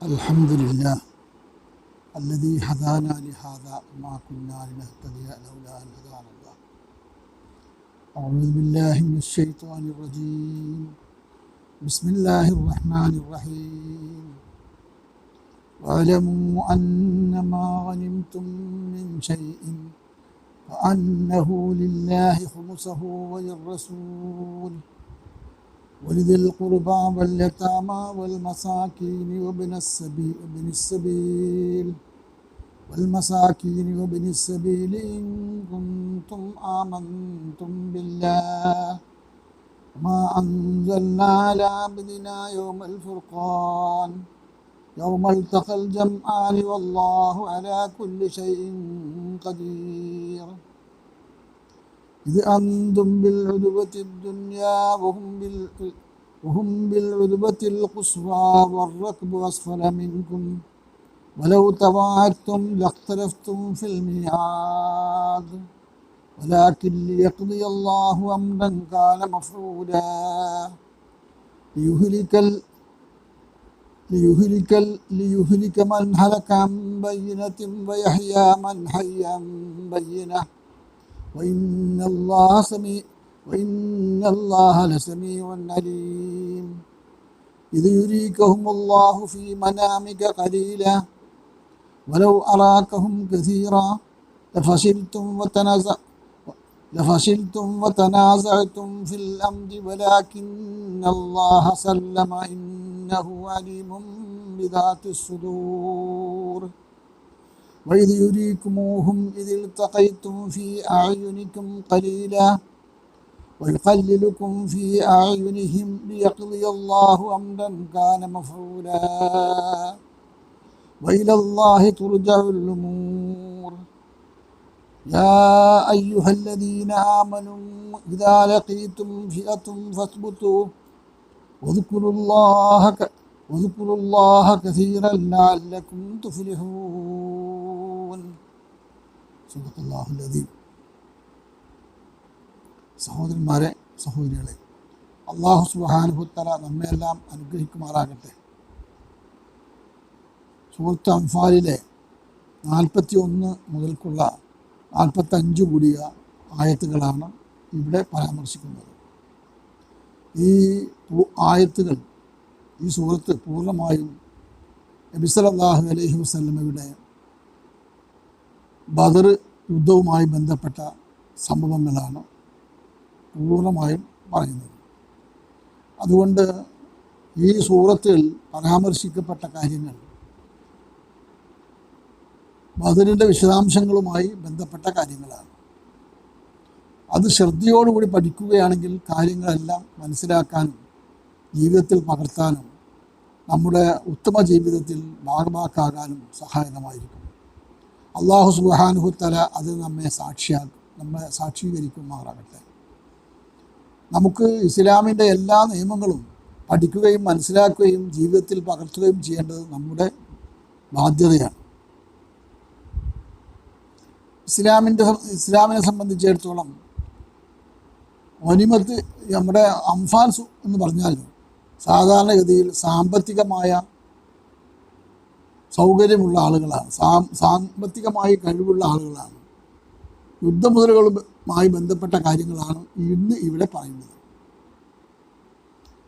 الحمد لله الذي هدانا لهذا وما كنا لنهتدي لولا أن هدانا الله. أعوذ بالله من الشيطان الرجيم. بسم الله الرحمن الرحيم. واعلموا أن ما غنمتم من شيء فأنه لله خمسه وللرسول. ولذي القربى واليتامى والمساكين وابن السبيل وابن السبيل. والمساكين وابن السبيل إن كنتم آمنتم بالله. وما أنزلنا على عبدنا يوم الفرقان. يوم التقى الجمعان والله على كل شيء قدير. إذ أنتم بالعدوة الدنيا وهم بال وهم بالعدوة القصوى والركب أسفل منكم. ولو تواعدتم لاختلفتم في الميعاد. ولكن ليقضي الله أمرا كان مفعولا ليهلك ال... ليهلك ال... ليهلك من هلك عن بينة ويحيى من حي عن بينة. وإن الله سميع وإن الله لسميع عليم. إذ يريكهم الله في منامك قليلا. ولو أراكهم كثيرا لفشلتم وتنازع لفشلتم وتنازعتم في الأمر ولكن الله سلم إنه عليم بذات الصدور. وإذ يريكموهم إذ التقيتم في أعينكم قليلا ويقللكم في أعينهم ليقضي الله أمرا كان مفعولا وإلى الله ترجع الأمور يا أيها الذين آمنوا إذا لقيتم فئة فاثبتوا واذكروا الله ك... واذكروا الله كثيرا لعلكم تفلحون സുഹത്തുല്ലാഹുലദീം സഹോദരന്മാരെ സഹോദരികളെ അള്ളാഹു സുബാനുഭുത്തല നമ്മയെല്ലാം അനുഗ്രഹിക്കുമാറാകട്ടെ. സുഹൃത്ത് അംഫാലിലെ നാൽപ്പത്തി ഒന്ന് മുതൽക്കുള്ള നാൽപ്പത്തഞ്ച് കൂടിയ ആയത്തുകളാണ് ഇവിടെ പരാമർശിക്കുന്നത്. ഈ ആയത്തുകൾ ഈ സുഹൃത്ത് പൂർണമായും നബിസലല്ലാഹു അലൈഹി വസ്ലമയുടെ ബദർ യുദ്ധവുമായി ബന്ധപ്പെട്ട സംഭവങ്ങളാണ് പൂർണമായും പറയുന്നത്. അതുകൊണ്ട് ഈ സൂറത്തിൽ പരാമർശിക്കപ്പെട്ട കാര്യങ്ങൾ ബദറിന്റെ വിശദാംശങ്ങളുമായി ബന്ധപ്പെട്ട കാര്യങ്ങളാണ്. അത് ശ്രദ്ധയോടുകൂടി പഠിക്കുകയാണെങ്കിൽ കാര്യങ്ങളെല്ലാം മനസ്സിലാക്കാനും ജീവിതത്തിൽ പകർത്താനും നമ്മുടെ ഉത്തമ ജീവിതത്തിൽ ഭാഗമാക്കാകാനും സഹായകമായിരിക്കും. അള്ളാഹു സുബാനുഹുത്തല അത് നമ്മെ സാക്ഷിയാക്കും നമ്മെ സാക്ഷീകരിക്കുമാറാകട്ടെ. നമുക്ക് ഇസ്ലാമിന്റെ എല്ലാ നിയമങ്ങളും പഠിക്കുകയും മനസ്സിലാക്കുകയും ജീവിതത്തിൽ പകർത്തുകയും ചെയ്യേണ്ടത് നമ്മുടെ ബാധ്യതയാണ്. ഇസ്ലാമിന്റെ ഇസ്ലാമിനെ സംബന്ധിച്ചിടത്തോളം ഒനിമത്ത് നമ്മുടെ അംഫാൻസ് എന്ന് പറഞ്ഞാൽ സാധാരണഗതിയിൽ സാമ്പത്തികമായ സൗകര്യമുള്ള ആളുകളാണ്. സാമ്പത്തികമായി കഴിവുള്ള ആളുകളാണ്. യുദ്ധമുതലുകളുമായി ബന്ധപ്പെട്ട കാര്യങ്ങളാണ് ഇന്ന് ഇവിടെ പറയുന്നത്.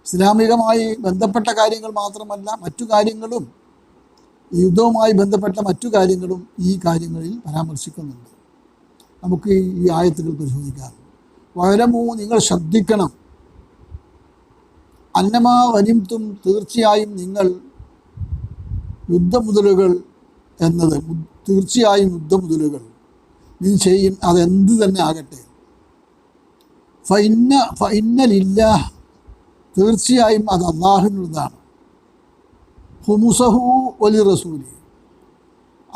ഇസ്ലാമികമായി ബന്ധപ്പെട്ട കാര്യങ്ങൾ മാത്രമല്ല മറ്റു കാര്യങ്ങളും യുദ്ധവുമായി ബന്ധപ്പെട്ട മറ്റു കാര്യങ്ങളും ഈ കാര്യങ്ങളിൽ പരാമർശിക്കുന്നുണ്ട്. നമുക്ക് ഈ ആയത്തുകൾ പരിശോധിക്കാം. വരമോ നിങ്ങൾ ശ്രദ്ധിക്കണം. അന്നമാ വനിംത്തും തീർച്ചയായും നിങ്ങൾ യുദ്ധമുതലുകൾ എന്നത് തീർച്ചയായും യുദ്ധമുതലുകൾ. നീ ചെയ്യും അതെന്ത് തന്നെ ആകട്ടെ. ഫൈന്ന ഫൈന്നലില്ല തീർച്ചയായും അത് അള്ളാഹുനുള്ളതാണ് ഹുമുസഹു ഒലി റസൂലി.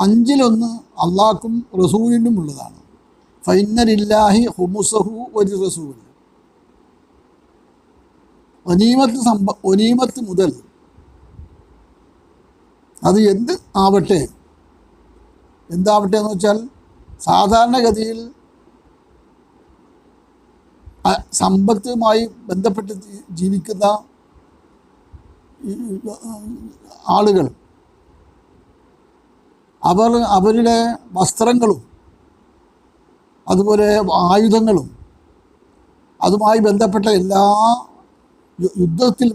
അഞ്ചിലൊന്ന് അള്ളാഹ്ക്കും റസൂലിനും ഉള്ളതാണ്. ഫൈന്നലില്ലാഹി ഹുമുസഹു ഒലി റസൂലി. ഒനീമത്ത് സംഭ ഒനീമത്ത് മുതൽ അത് എന്ത് ആവട്ടെ? എന്താവട്ടെ എന്ന് വെച്ചാൽ സാധാരണഗതിയിൽ സമ്പത്തുമായി ബന്ധപ്പെട്ട് ജീവിക്കുന്ന ആളുകൾ അവർ അവരുടെ വസ്ത്രങ്ങളും അതുപോലെ ആയുധങ്ങളും അതുമായി ബന്ധപ്പെട്ട എല്ലാ യുദ്ധത്തിൽ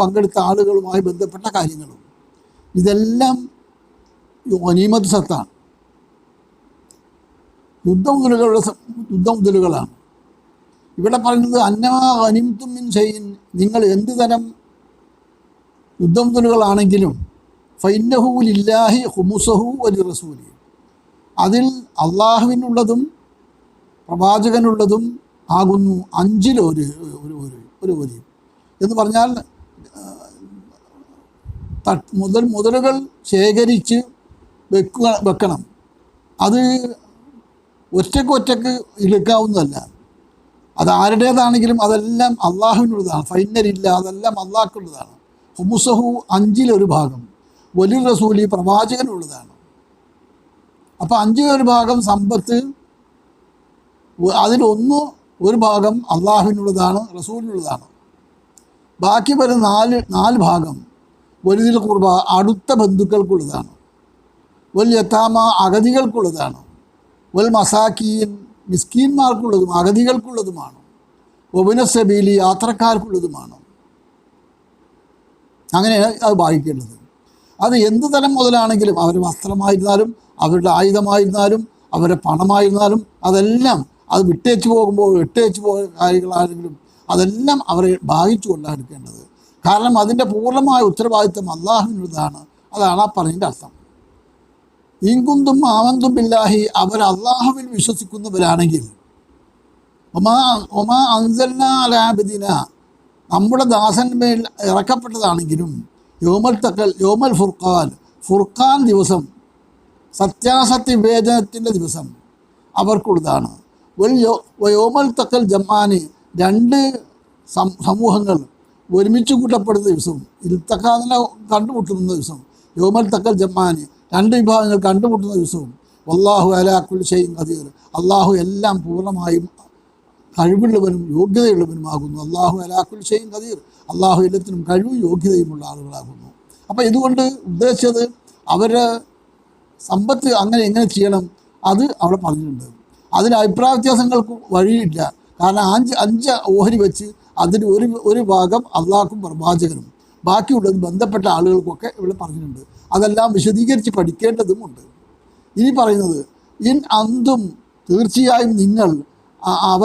പങ്കെടുത്ത ആളുകളുമായി ബന്ധപ്പെട്ട കാര്യങ്ങളും ഇതെല്ലാം ഒനീമത് സത്താണ്. യുദ്ധമുതലുകളുടെ യുദ്ധമുതലുകളാണ് ഇവിടെ പറയുന്നത് അന്നമാ അനിംതും മിൻ ഷൈഇൻ നിങ്ങൾ എന്ത് തരം യുദ്ധമുതലുകളാണെങ്കിലും ഫൈനഹുലില്ലാഹി ഹുമുസഹു അലി റസൂലി. അതിൽ അള്ളാഹുവിനുള്ളതും പ്രവാചകനുള്ളതും ആകുന്നു അഞ്ചിലൊരു ഒരു ഒരു ഒരു എന്ന് പറഞ്ഞാൽ മുതൽ മുതലുകൾ ശേഖരിച്ച് വെക്കുക വെക്കണം. അത് ഒറ്റയ്ക്ക് ഒറ്റയ്ക്ക് എടുക്കാവുന്നതല്ല. അത് ആരുടേതാണെങ്കിലും അതെല്ലാം അള്ളാഹുവിനുള്ളതാണ്. ഫൈനലില്ല അതെല്ലാം അള്ളാഹ്ക്കുള്ളതാണ്. ഹുമുസഹു അഞ്ചിലൊരു ഭാഗം. വലിയ റസൂലി പ്രവാചകനുള്ളതാണ്. അപ്പോൾ അഞ്ചിലൊരു ഭാഗം സമ്പത്ത് അതിലൊന്ന് ഒരു ഭാഗം അള്ളാഹുവിനുള്ളതാണ് റസൂലിനുള്ളതാണ്. ബാക്കി വരുന്ന നാല് നാല് ഭാഗം വലുതിൽ കുർബ അടുത്ത ബന്ധുക്കൾക്കുള്ളതാണ്. വൽ യഥാമ അഗതികൾക്കുള്ളതാണ്. വൽ മസാക്കീൻ മിസ്കീന്മാർക്കുള്ളതും അഗതികൾക്കുള്ളതുമാണ്. ഒബിനസബീലി യാത്രക്കാർക്കുള്ളതുമാണ്. അങ്ങനെ അത് വായിക്കേണ്ടത് അത് എന്ത് തരം മുതലാണെങ്കിലും അവരുടെ വസ്ത്രമായിരുന്നാലും അവരുടെ ആയുധമായിരുന്നാലും അവരുടെ പണമായിരുന്നാലും അതെല്ലാം അത് വിട്ടേച്ച് പോകുമ്പോൾ വിട്ടേച്ച് പോകുന്ന കാര്യങ്ങളാണെങ്കിലും അതെല്ലാം അവരെ ഭാഗിച്ചു കൊണ്ടാണ് എടുക്കേണ്ടത് കാരണം അതിന്റെ പൂർണമായ ഉത്തരവാദിത്വം അള്ളാഹുവിനുള്ളതാണ്. അതാണ് ആ പറഞ്ഞതിന്റെ അർത്ഥം. ഇങ്കുന്തും ആമന്തും ബില്ലാഹി അവർ അള്ളാഹുവിൽ വിശ്വസിക്കുന്നവരാണെങ്കിൽ ഒമാ ഒമാ അൻസല്ലാബിദിന നമ്മുടെ ദാസന്മേൽ ഇറക്കപ്പെട്ടതാണെങ്കിലും യോമൽ തക്കൽ യോമൽ ഫുർഖാൻ ഫുർഖാൻ ദിവസം സത്യാസത്യ വിവേചനത്തിന്റെ ദിവസം അവർക്കുള്ളതാണ്. ഒരു യോമൽ തക്കൽ ജമാന് രണ്ട് സമൂഹങ്ങൾ ഒരുമിച്ച് കൂട്ടപ്പെടുന്ന ദിവസം ഇൽത്തക്കാതിനെ കണ്ടുമുട്ടുന്ന ദിവസം യോമൽ തക്കൽ ജമാന് രണ്ട് വിഭാഗങ്ങൾ കണ്ടുമുട്ടുന്ന ദിവസവും അള്ളാഹു അലാക്കുൽ ഷെയ്ൻ ഖദീർ. അള്ളാഹു എല്ലാം പൂർണമായും കഴിവുള്ളവനും യോഗ്യതയുള്ളവനുമാകുന്നു അള്ളാഹു അലാക്കുൽ ഷെയ്ൻ ഖദീർ. അള്ളാഹു എല്ലാത്തിനും കഴിവും യോഗ്യതയുമുള്ള ആളുകളാകുന്നു. അപ്പോൾ ഇതുകൊണ്ട് ഉദ്ദേശിച്ചത് അവർ സമ്പത്ത് അങ്ങനെ എങ്ങനെ ചെയ്യണം അത് അവിടെ പറഞ്ഞിട്ടുണ്ട്. അതിന് അഭിപ്രായ വ്യത്യാസങ്ങൾക്ക് വഴിയില്ല. കാരണം അഞ്ച് അഞ്ച് ഓഹരി വെച്ച് അതിന് ഒരു ഒരു ഭാഗം അള്ളാഹ്ക്കും പ്രവാചകനും. ബാക്കിയുള്ളത് ബന്ധപ്പെട്ട ആളുകൾക്കൊക്കെ ഇവിടെ പറഞ്ഞിട്ടുണ്ട്. അതെല്ലാം വിശദീകരിച്ച് പഠിക്കേണ്ടതുമുണ്ട്. ഇനി പറയുന്നത് ഇൻ അന്തും തീർച്ചയായും നിങ്ങൾ അവ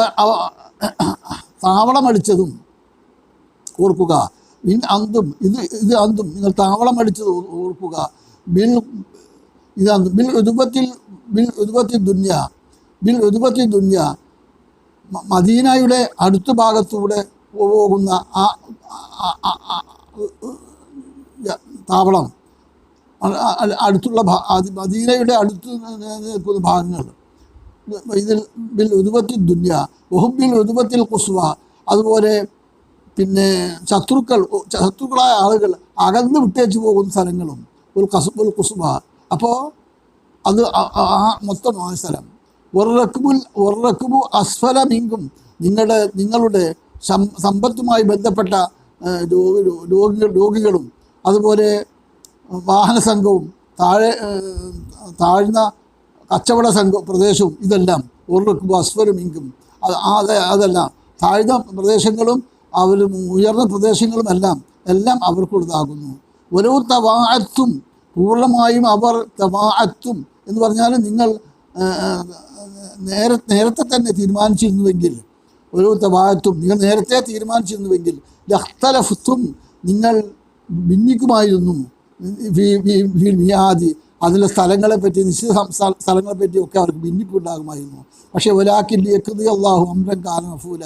താവളമടിച്ചതും ഓർക്കുക. ഇൻ അന്തും ഇത് ഇത് അന്തും നിങ്ങൾ താവളമടിച്ചത് ഓർക്കുക. ബിൽ ഇതാണ് ബിൽ ഉതുപത്തിൽ ബിൽ ഉതുപത്തിൽ ദുന്യ ബിൽ ഉതുപത്തിൽ ദുന്യ മദീനയുടെ അടുത്ത ഭാഗത്തൂടെ പോകുന്ന ആ താവളം. അടുത്തുള്ള മദീനയുടെ അടുത്ത് നിൽക്കുന്ന ഭാഗങ്ങൾ ഇതിൽ ബിൽ ഉരുപത്തിൽ ദുന്യ ബഹുബിൽ ഉരുപത്തിൽ കുസ്വ അതുപോലെ പിന്നെ ശത്രുക്കൾ ശത്രുക്കളായ ആളുകൾ അകന്ന് വിട്ടേച്ച് പോകുന്ന സ്ഥലങ്ങളും ഒരു കസുബുൽ കുസുബ അപ്പോൾ അത് ആ- മൊത്തമായ സ്ഥലം. ഒറക്കുബുൽ ഒറക്കുബു അസ്ഫല മിങ്കും. നിങ്ങളുടെ നിങ്ങളുടെ സമ്പത്തുമായി ബന്ധപ്പെട്ട രോഗികൾ രോഗികളും അതുപോലെ വാഹന സംഘവും താഴെ താഴ്ന്ന കച്ചവട സംഘ പ്രദേശവും ഇതെല്ലാം ഒറക്കുബു അസ്ഫലും ഇങ്കും. അത് അതെല്ലാം. താഴ്ന്ന പ്രദേശങ്ങളും അവർ ഉയർന്ന പ്രദേശങ്ങളും എല്ലാം എല്ലാം അവർക്കുള്ളതാകുന്നു. ഓരോ തവാഅത്തും പൂർണമായും അവർ തവാഅത്തും എന്ന് പറഞ്ഞാൽ നിങ്ങൾ നേര നേരത്തെ തന്നെ തീരുമാനിച്ചിരുന്നുവെങ്കിൽ ഓരോ തവാഅത്തും നിങ്ങൾ നേരത്തെ തീരുമാനിച്ചിരുന്നുവെങ്കിൽ ലഖ്തലഫ്തും നിങ്ങൾ ഭിന്നിക്കുമായിരുന്നു. മിയാദി അതിലെ സ്ഥലങ്ങളെപ്പറ്റി നിശ്ചിത സ്ഥലങ്ങളെപ്പറ്റി ഒക്കെ അവർക്ക് ഭിന്നിപ്പുണ്ടാകുമായിരുന്നു. പക്ഷേ ഒരാക്കിൽ യക്കതി അള്ളാഹു അമ്രം കാലം അഫൂല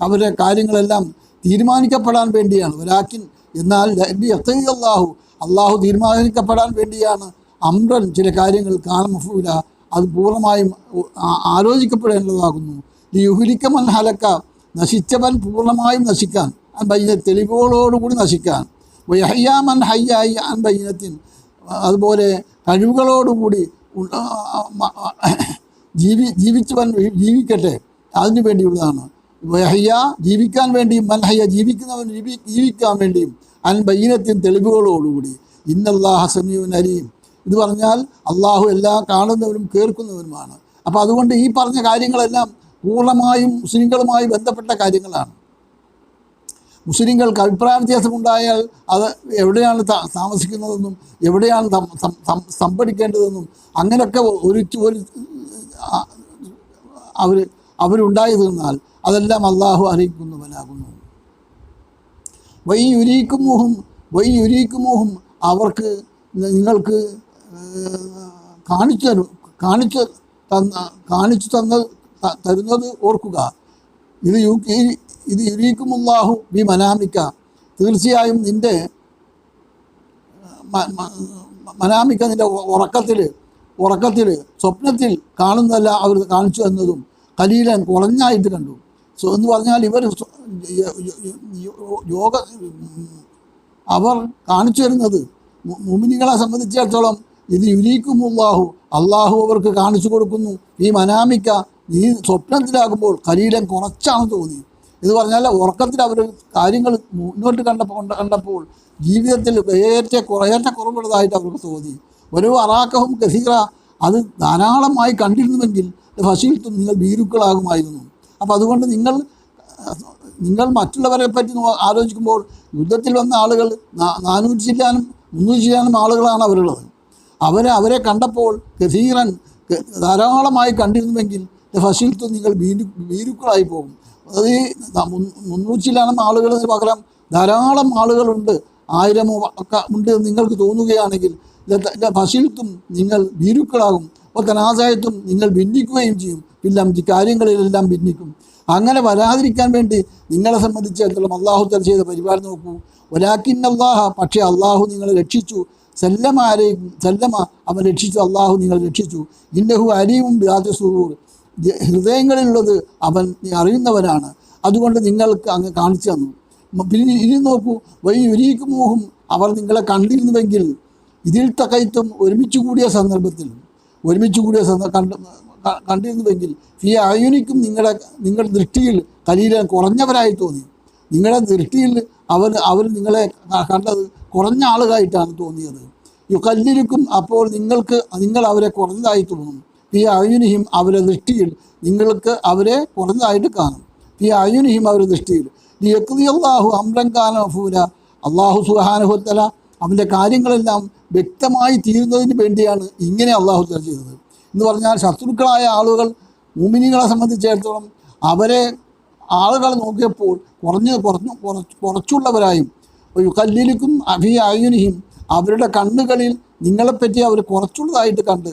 അവരുടെ കാര്യങ്ങളെല്ലാം തീരുമാനിക്കപ്പെടാൻ വേണ്ടിയാണ്. ഒരാക്കിൻ എന്നാൽ യക്കതി അള്ളാഹു അള്ളാഹു തീരുമാനിക്കപ്പെടാൻ വേണ്ടിയാണ് അമ്രൻ ചില കാര്യങ്ങൾ കാലമഫൂല. അത് പൂർണമായും ആലോചിക്കപ്പെടേണ്ടതാകുന്നു. യുഹുലിക്കമൻ ഹലക്ക നശിച്ചവൻ പൂർണമായും നശിക്കാൻ. അൻ ബൈന തെളിവുകളോടുകൂടി നശിക്കാൻ. വയഹയ്യാമൻ ഹയ്യായി അൻ ബൈനത്തിൻ. അതുപോലെ കഴിവുകളോടുകൂടി ജീവി ജീവിച്ചവൻ ജീവിക്കട്ടെ. അതിനു വേണ്ടിയുള്ളതാണ്. വഹയ്യ ജീവിക്കാൻ വേണ്ടിയും മൻഹയ്യ ജീവിക്കുന്നവൻ ജീവി ജീവിക്കാൻ വേണ്ടിയും അൻ ബൈനത്തിൻ തെളിവുകളോടുകൂടി. ഇന്നല്ലാഹ സമീവൻ അലിയും ഇത് പറഞ്ഞാൽ അള്ളാഹു എല്ലാം കാണുന്നവരും കേൾക്കുന്നവരുമാണ് അപ്പോൾ അതുകൊണ്ട് ഈ പറഞ്ഞ കാര്യങ്ങളെല്ലാം പൂർണമായും മുസ്ലിങ്ങളുമായി ബന്ധപ്പെട്ട കാര്യങ്ങളാണ്. മുസ്ലിങ്ങൾക്ക് അഭിപ്രായ വ്യത്യാസമുണ്ടായാൽ അത് എവിടെയാണ് താമസിക്കുന്നതെന്നും എവിടെയാണ് തം- സം- സം- സംഭരിക്കേണ്ടതെന്നും അങ്ങനെയൊക്കെ ഒരു ഒരു അവർ അവരുണ്ടായി തീർന്നാൽ അതെല്ലാം അള്ളാഹു അറിയിക്കുന്നവനാകുന്നു. വൈ യുരീക്കുമോഹും വൈ യുരീക്കുമോഹും അവർക്ക് നിങ്ങൾക്ക് കാണിച്ചു തരും കാണിച്ചു തന്ന കാണിച്ചു തന്ന തരുന്നത് ഓർക്കുക. ഇത് യു കെ ഇത് യുരീക്കുമുല്ലാഹു ബി മനാമിക്ക തീർച്ചയായും നിന്റെ മനാമിക്ക നിന്റെ ഉറക്കത്തിൽ ഉറക്കത്തിൽ സ്വപ്നത്തിൽ കാണുന്നതല്ല അവർ കാണിച്ചു തന്നതും. കലീലൻ കുറഞ്ഞായിട്ട് കണ്ടു. സോ എന്ന് പറഞ്ഞാൽ ഇവർ യോഗ അവർ കാണിച്ചു തരുന്നത്. മുമിനികളെ സംബന്ധിച്ചിടത്തോളം ഇത് യുരീക്കുമുല്ലാഹു അള്ളാഹു അവർക്ക് കാണിച്ചു കൊടുക്കുന്നു. ഈ മനാമിക്ക നീ സ്വപ്നത്തിലാകുമ്പോൾ കലീലം കുറച്ചാണ് തോന്നി. ഇത് പറഞ്ഞാൽ ഉറക്കത്തിൽ അവർ കാര്യങ്ങൾ മുന്നോട്ട് കണ്ടപ്പോൾ കണ്ട- കണ്ടപ്പോൾ ജീവിതത്തിൽ ഏറ്റ കുറേറ്റ കുറവുള്ളതായിട്ട് അവർക്ക് തോന്നി. ഓരോ അറാക്കവും ഗസീറ അത് ധാരാളമായി കണ്ടിരുന്നുവെങ്കിൽ ഫസീൽത്തും നിങ്ങൾ ഭീരുക്കളാകുമായിരുന്നു. അപ്പോൾ അതുകൊണ്ട് നിങ്ങൾ നിങ്ങൾ മറ്റുള്ളവരെ പറ്റി ആലോചിക്കുമ്പോൾ യുദ്ധത്തിൽ വന്ന ആളുകൾ നാനൂറ്റി ചില്ലാനും മുന്നൂറ്റി ചില്ലാനും ആളുകളാണ് അവരുള്ളത്. അവരെ അവരെ കണ്ടപ്പോൾ ഗസീറൻ ധാരാളമായി കണ്ടിരുന്നുവെങ്കിൽ ഫസീൽത്തും നിങ്ങൾ ഭീരു ഭീരുക്കളായി പോകും. അത് മുന്നൂറ്റിലാണ് ന- മുൻ- മുന്നൂറ്റി പകരം ധാരാളം ആളുകളുണ്ട്. ആയിരമോ ഒക്കെ ഉണ്ട് എന്ന് നിങ്ങൾക്ക് തോന്നുകയാണെങ്കിൽ ഫസിൽത്തും നിങ്ങൾ ഭീരുക്കളാകും. അപ്പോൾ തനാദായത്തും നിങ്ങൾ ഭിന്നിക്കുകയും ചെയ്യും. പിന്നെ കാര്യങ്ങളിലെല്ലാം ഭിന്നിക്കും. അങ്ങനെ വരാതിരിക്കാൻ വേണ്ടി നിങ്ങളെ സംബന്ധിച്ചിടത്തോളം അള്ളാഹു തല ചെയ്ത പരിപാടി നോക്കൂ. ഒരാക്കിൻ അള്ളാഹ പക്ഷേ അള്ളാഹു നിങ്ങളെ രക്ഷിച്ചു. സല്ലമ ആരെയും സല്ലമ അവൻ രക്ഷിച്ചു അള്ളാഹു നിങ്ങളെ രക്ഷിച്ചു. ഇന്നഹു അരിയും ബിയാദ് സുറൂർ. ഹൃദയങ്ങളിലുള്ളത് അവൻ അറിയുന്നവനാണ് അതുകൊണ്ട് നിങ്ങൾക്ക് അങ്ങ് കാണിച്ചു തന്നു. പിന്നെ ഇനി നോക്കൂ വൈ ഒരീക്കുമോഹും അവർ നിങ്ങളെ കണ്ടിരുന്നുവെങ്കിൽ ഇതിൽ തകയത്തും ഒരുമിച്ച് കൂടിയ സന്ദർഭത്തിൽ ഒരുമിച്ച് കൂടിയ സന്ദർഭം കണ്ട് കണ്ടിരുന്നുവെങ്കിൽ ഈ അയുനിക്കും നിങ്ങളുടെ നിങ്ങളുടെ ദൃഷ്ടിയിൽ കലീലൻ കുറഞ്ഞവരായി തോന്നി. നിങ്ങളുടെ ദൃഷ്ടിയിൽ അവർ അവർ നിങ്ങളെ കണ്ടത് കുറഞ്ഞ ആളുകളായിട്ടാണ് തോന്നിയത്. ഈ കല്ലിരിക്കും അപ്പോൾ നിങ്ങൾക്ക് നിങ്ങൾ അവരെ കുറഞ്ഞതായി തോന്നും. ഈ അയുനിഹിം അവരെ ദൃഷ്ടിയിൽ നിങ്ങൾക്ക് അവരെ കുറഞ്ഞതായിട്ട് കാണും. ഈ അയുനിഹിം അവരുടെ ദൃഷ്ടിയിൽ. ഈ യക്തി അള്ളാഹു അമ്രങ്കാന അഫൂല അള്ളാഹു സുഹാനുഹത്തല അവന്റെ കാര്യങ്ങളെല്ലാം വ്യക്തമായി തീരുന്നതിന് വേണ്ടിയാണ് ഇങ്ങനെ അള്ളാഹു തല ചെയ്തത്. എന്ന് പറഞ്ഞാൽ ശത്രുക്കളായ ആളുകൾ മുമിനികളെ സംബന്ധിച്ചിടത്തോളം അവരെ ആളുകൾ നോക്കിയപ്പോൾ കുറഞ്ഞ് കുറഞ്ഞു കുറച്ച് കുറച്ചുള്ളവരായും കല്ലിലിക്കും അഭി അയുനിഹിം അവരുടെ കണ്ണുകളിൽ നിങ്ങളെപ്പറ്റി അവർ കുറച്ചുള്ളതായിട്ട് കണ്ട്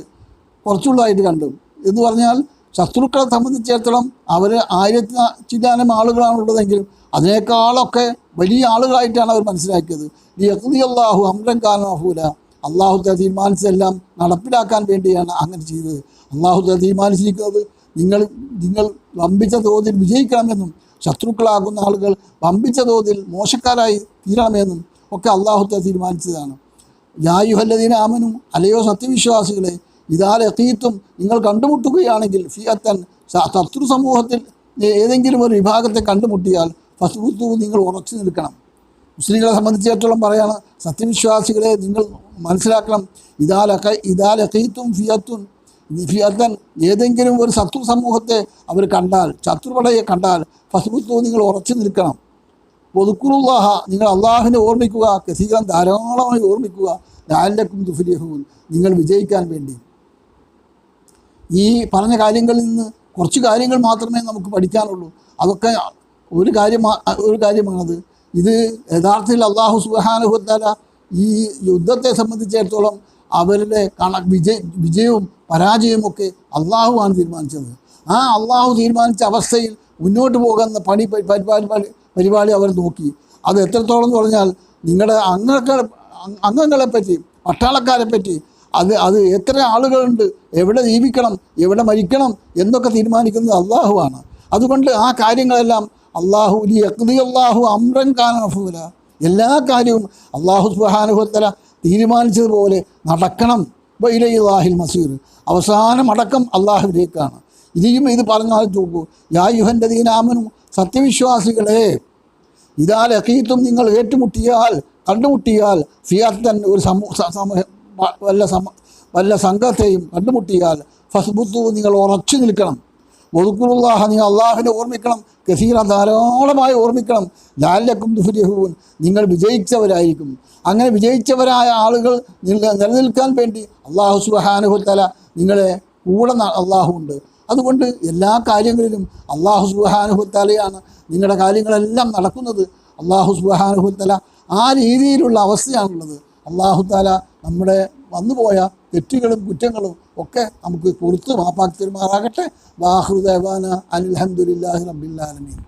കുറച്ചുള്ളതായിട്ട് കണ്ടു. എന്ന് പറഞ്ഞാൽ ശത്രുക്കളെ സംബന്ധിച്ചിടത്തോളം അവർ ആയിരത്തി ചില്ലാനം ആളുകളാണുള്ളതെങ്കിലും അതിനേക്കാളൊക്കെ വലിയ ആളുകളായിട്ടാണ് അവർ മനസ്സിലാക്കിയത്. ഈ യക്തി അള്ളാഹു അമ്രം കാനാഹൂല അള്ളാഹു തല തീരുമാനിച്ചതെല്ലാം നടപ്പിലാക്കാൻ വേണ്ടിയാണ് അങ്ങനെ ചെയ്തത്. അള്ളാഹു തല തീരുമാനിച്ചിരിക്കുന്നത് നിങ്ങൾ നിങ്ങൾ വമ്പിച്ച തോതിൽ വിജയിക്കണമെന്നും ശത്രുക്കളാകുന്ന ആളുകൾ വമ്പിച്ച തോതിൽ മോശക്കാരായി തീരണമെന്നും ഒക്കെ അള്ളാഹു തല തീരുമാനിച്ചതാണ്. യായുഹല്ലദീന ആമനും അലയോ സത്യവിശ്വാസികളെ എത്തീത്തും നിങ്ങൾ കണ്ടുമുട്ടുകയാണെങ്കിൽ ഫിയത്തൻ ശത്രു സമൂഹത്തിൽ ഏതെങ്കിലും ഒരു വിഭാഗത്തെ കണ്ടുമുട്ടിയാൽ ഫസ്ബുത്തു നിങ്ങൾ ഉറച്ചു നിൽക്കണം. മുസ്ലിങ്ങളെ സംബന്ധിച്ചിടത്തോളം പറയാണ് സത്യവിശ്വാസികളെ നിങ്ങൾ മനസ്സിലാക്കണം. ഇതാലക്ക ഇതാലക്കീത്തും ഫിയത്തും ഫിയത്തൻ. ഏതെങ്കിലും ഒരു ശത്രു സമൂഹത്തെ അവർ കണ്ടാൽ ശത്രുപടയെ കണ്ടാൽ ഫസ്ബുത്തു നിങ്ങൾ ഉറച്ചു നിൽക്കണം. ഒതുക്കുറുള്ളാഹ നിങ്ങൾ അള്ളാഹുവിനെ ഓർമ്മിക്കുക. കസീകരം ധാരാളമായി ഓർമ്മിക്കുക. ലാലക്കും തുഫിലിഹൂൻ. നിങ്ങൾ വിജയിക്കാൻ വേണ്ടി. ഈ പറഞ്ഞ കാര്യങ്ങളിൽ നിന്ന് കുറച്ച് കാര്യങ്ങൾ മാത്രമേ നമുക്ക് പഠിക്കാനുള്ളൂ. അതൊക്കെ ഒരു കാര്യം ഒരു കാര്യമാണത്. ഇത് യഥാർത്ഥത്തിൽ അള്ളാഹു സുബാനുഹുദ്ദാല ഈ യുദ്ധത്തെ സംബന്ധിച്ചിടത്തോളം അവരുടെ കണ വിജയ വിജയവും പരാജയവും ഒക്കെ അള്ളാഹുവാണ് തീരുമാനിച്ചത്. ആ അള്ളാഹു തീരുമാനിച്ച അവസ്ഥയിൽ മുന്നോട്ട് പോകുന്ന പണി പരിപാടി പരിപാടി അവർ നോക്കി. അത് എത്രത്തോളം എന്ന് പറഞ്ഞാൽ നിങ്ങളുടെ അംഗങ്ങളെ അംഗങ്ങളെ പറ്റി പട്ടാളക്കാരെ പറ്റി അത് അത് എത്ര ആളുകളുണ്ട്? എവിടെ ജീവിക്കണം? എവിടെ മരിക്കണം? എന്നൊക്കെ തീരുമാനിക്കുന്നത് അള്ളാഹുവാണ്. അതുകൊണ്ട് ആ കാര്യങ്ങളെല്ലാം അള്ളാഹു യക്തി അള്ളാഹു അമ്രൻ കാനഫൂല എല്ലാ കാര്യവും അള്ളാഹു സുബാനുഭവത്തല തീരുമാനിച്ചതുപോലെ നടക്കണം. വൈലഹിൽ മസീർ. അവസാനം അടക്കം അള്ളാഹുവിലേക്കാണ്. ഇനിയും ഇത് പറഞ്ഞാൽ നോക്കൂ യാ യുഹന്റെ ദീനാമനും സത്യവിശ്വാസികളെ ഇതാ ലഹീത്തും നിങ്ങൾ ഏറ്റുമുട്ടിയാൽ കണ്ടുമുട്ടിയാൽ ഫിയാത്തൻ ഒരു സമൂഹ സമൂഹ വല്ല സമ വല്ല സംഘത്തെയും കണ്ടുമുട്ടിയാൽ ഫസ്ബുദ്ധു നിങ്ങൾ ഉറച്ചു നിൽക്കണം. ഒതുക്കുറുള്ളാഹ നിങ്ങൾ അള്ളാഹുവിനെ ഓർമ്മിക്കണം. കസീറ ധാരാളമായി ഓർമ്മിക്കണം. ലാലക്കും ദുഫുരിഹൂൻ നിങ്ങൾ വിജയിച്ചവരായിരിക്കും. അങ്ങനെ വിജയിച്ചവരായ ആളുകൾ നില- നിലനിൽക്കാൻ വേണ്ടി അള്ളാഹു സുബാനുഹുത്തല നിങ്ങളെ കൂടെ അള്ളാഹു ഉണ്ട്. അതുകൊണ്ട് എല്ലാ കാര്യങ്ങളിലും അള്ളാഹു സുബാനുഹുത്തലയാണ് നിങ്ങളുടെ കാര്യങ്ങളെല്ലാം നടക്കുന്നത്. അള്ളാഹു സുബാനുഹുത്തല ആ രീതിയിലുള്ള അവസ്ഥയാണുള്ളത്. അള്ളാഹു താല നമ്മുടെ വന്നുപോയ തെറ്റുകളും കുറ്റങ്ങളും ഒക്കെ നമുക്ക് പുറത്ത് മാപ്പാക്കി തരുമാറാകട്ടെ. വാഹൃദേവാന അനിൽഹമുല്ലാഹി റബ്ബില്ലാലമീൻ